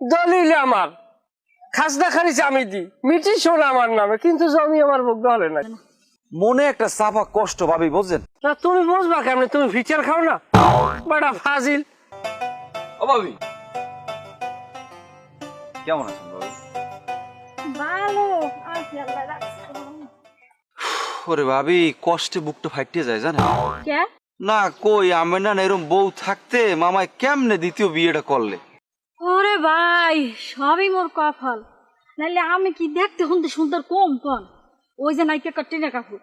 দলিল আমার। খাজনা খারিজ আমি দি। মিটি শোন আমার নামে কিন্তু জমি আমার বুক হলে নাই। মনে একটা চাপা কষ্ট ভাবি বুঝছেন? না তুমি বুঝবা কেমনে? তুমি ফিচার খাও না? বড়া ফাজিল। ও ভাবি। কেমন আছেন ভাবি? ভালো আছি আল্লাহ ওরে ভাবি কষ্টে বুকটা ফাটিয়ে যায় জানেন? কে? না কই আমার না এরম বউ থাকতে মামায় কেমনে দ্বিতীয় বিয়েটা করলে? ওরে ভাই সবই মোর কপাল। নাইলে আমি কি দেখতে শুনতে সুন্দর কম কন? ওই যে নাইকে কাটিনা কাপড়।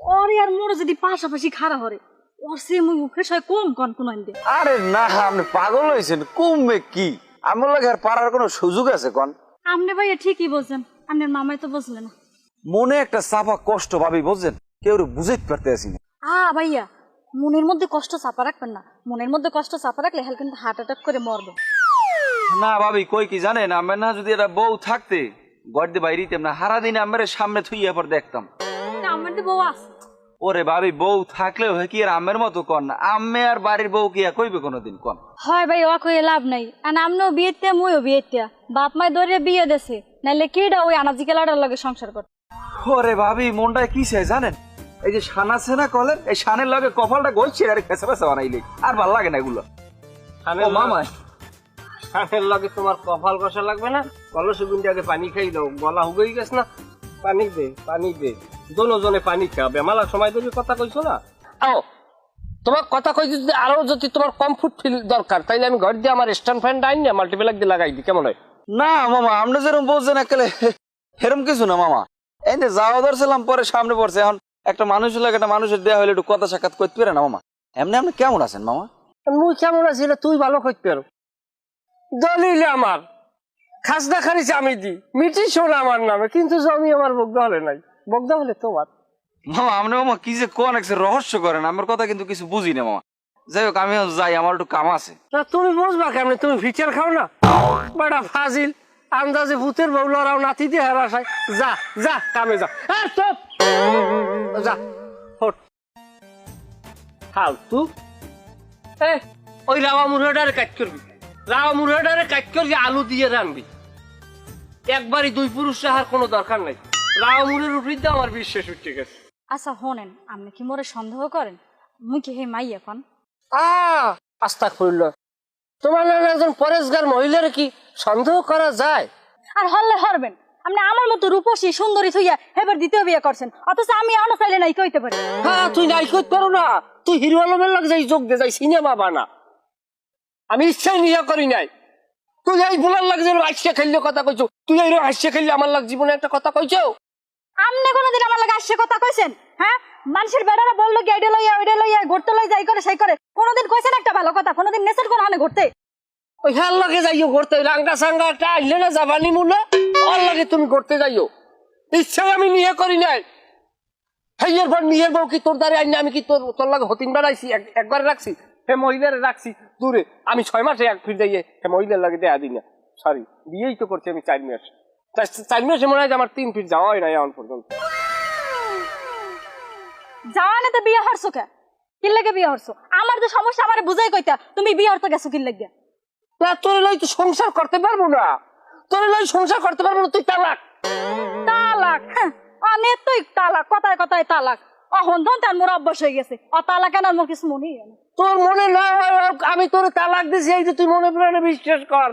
ওরে আর মোর যদি পাশাপাশি খাড়া হরে ওর সে মুই উঠে সয় কম কন কোন দে আরে না আপনি পাগল হয়েছেন কমবে কি? আমার লাগে আর পারার কোনো সুযোগ আছে কন? আপনি ভাইয়া ঠিকই বলছেন আপনার মামাই তো বুঝলে না। মনে একটা চাপা কষ্ট ভাবি বুঝছেন? কেউ বুঝাইতে পারতে আসি না। আ ভাইয়া মনের মধ্যে কষ্ট চাপা রাখবেন না। মনের মধ্যে কষ্ট চাপা রাখলে হেল কিন্তু হার্ট অ্যাটাক করে মরবে। না ভাবি কই কি জানেন? আমার না যদি এটা বউ থাকতে গড়তে বাইরে দিতাম না। হারা দিন আমার সামনে থুইয়া পর দেখতাম। আমার তো বউ আছে। ওরে ভাবি বউ থাকলেও হয় কি আর আমের মতো কন না? আম্মে আর বাড়ির বউ কি আর কইবে কোনোদিন কন? হয় ভাই ও কই লাভ নাই। আর আমনেও বিয়েতে মুইও বিয়েতে বাপ মাই ধরে বিয়ে দেছে নাইলে কিডা ওই আনাজি কেলাটার লগে সংসার কর ওরে ভাবি মনটায় কি চাই জানেন? এই যে সানা সেনা কলেন এই সানের লগে কপালটা গলছে আর খেসে ফেসে বানাইলে। আর ভালো লাগে না এগুলো। ও মামা সানের লগে তোমার কপাল কষা লাগবে না কলস গুন্ডি আগে পানি খাই দাও গলা হুগেই গেছ না। পানি দে পানি দে। দোনো জনে পানি খাবে। মেলা সময় ধরে কথা কইছো না? আও তোমার কথা কই যদি আরও যদি তোমার কমফোর্ট ফিল দরকার তাইলে আমি ঘর দিয়ে আমার স্ট্যান্ড ফ্যান ডাইন না মাল্টিপ্লাক দিয়ে লাগাই দিই কেমন হয়? না মামা আপনি যেরকম বলছেন একেলে এরম কিছু না মামা। এই যে যাওয়া ধরছিলাম পরে সামনে পড়ছে এখন একটা মানুষের লাগে একটা মানুষের দেয়া হলে একটু কথা সাক্ষাৎ করতে পারে না মামা? এমনি আপনি কেমন আছেন মামা? মুই কেমন আছি তুই ভালো করতে পারো। দলিল আমার। খাজনা খারিজ আমি দি মিটি শোনা আমার নামে কিন্তু জমি আমার বুক হলে নাই। বুক হলে তোমার মামা আপনি মামা কি যে কোন একটা রহস্য করেন আমার কথা কিন্তু কিছু বুঝি না মামা। যাই হোক আমি যাই আমার একটু কাম আছে। না তুমি বুঝবা কেমনে? তুমি ফিচার খাও না? বড়া ফাজিল আন্দাজে ভূতের বউ লড়াও নাতি দিয়ে হেরাসায় যা যা কামে যা। এই, চুপ! যা হট ফালতু। এ ওই রাওয়া মুরগাটারে কাট করবি। রাওয়া মুরগাটারে কাট করবি আলু দিয়ে রানবি। একবারই দুই পুরুষ রাহার কোনো দরকার নাই। রাওয়া মুরের উপর আমার বিশ্বাস উঠে গেছে। আচ্ছা হোনেন আপনি কি মোরে সন্দেহ করেন? মুই কি হে মাই এখন? আহ আস্তা করল তোমার নামে একজন পরেশগার মহিলার কি সন্দেহ করা যায়? আর হল্লে হরবেন আপনি আমার মতো রূপসী সুন্দরী থইয়া এবার দ্বিতীয় বিয়ে করছেন অথচ আমি এমন চাইলে নাই কইতে পারি। হ্যাঁ তুই নাই করতে পারো না। তুই হিরো আলমের লাগে যাই যোগ দে যাই সিনেমা বানা। আমি ইচ্ছাই নিয়ে করি নাই। তুই এই বলার লাগে যে হাসিয়ে খেললে কথা কইছো তুই এই হাসিয়ে খেললে আমার লাগ জীবনে একটা কথা কইছো? আপনি কোনোদিন আমার লাগে আসছে কথা কইছেন হ্যাঁ? মানুষের বেড়ারা বলল কি এটা লইয়া ওইটা লইয়া ঘুরতে লই যাই করে সেই করে। কোনোদিন কইছেন একটা ভালো কথা কোনোদিন নেচেন কোন হানে ঘুরতে। ওই হ্যাঁ লাগে যাইও ঘুরতে রাঙ্গা সাঙ্গা একটা আইলে না জাবানি মুলা ওর লাগে তুমি ঘুরতে যাইও। ইচ্ছাই আমি নিয়ে করি নাই। হেয়ের পর নিজের বউ কি তোর দ্বারে আইনি আমি কি তোর তোর লাগে হতিন বেড়াইছি এক- একবার রাখছি? মহিলারে রাখছি দূরে। আমি ছয় মাসে এক ফির দিয়ে হে মহিলার লাগে দেয়া দিই না। সরি বিয়েই তো করছি আমি চার মাস। চার মাসে মনে হয় যে আমার তিন ফিট যাওয়া হয় না এখন পর্যন্ত। জানে তো বিয়ে হরছো কে কি লাগে বিয়ে হরছো আমার তো সমস্যা আমার বুঝাই কইতা তুমি বিয়ে হরতে গেছো কি লাগে? না তোর লাই তো সংসার করতে পারব না। তোর লাই সংসার করতে পারব না তুই তালাক। তালাক? হ্যাঁ, অনেক তুই তালাক কথায় কথায় তালাক। অহন ধন তার মোর অভ্যাস হয়ে গেছে। অ তালাক কেন মোর কিছু মনেই না। তোর মনে না আমি তোর তালাক দিছি, এই যে তুই মনে প্রাণে বিশ্বাস কর।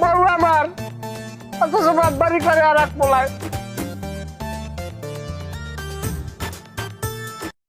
বউ আমার, অথচ বাড়ি করে আর এক পোলায়।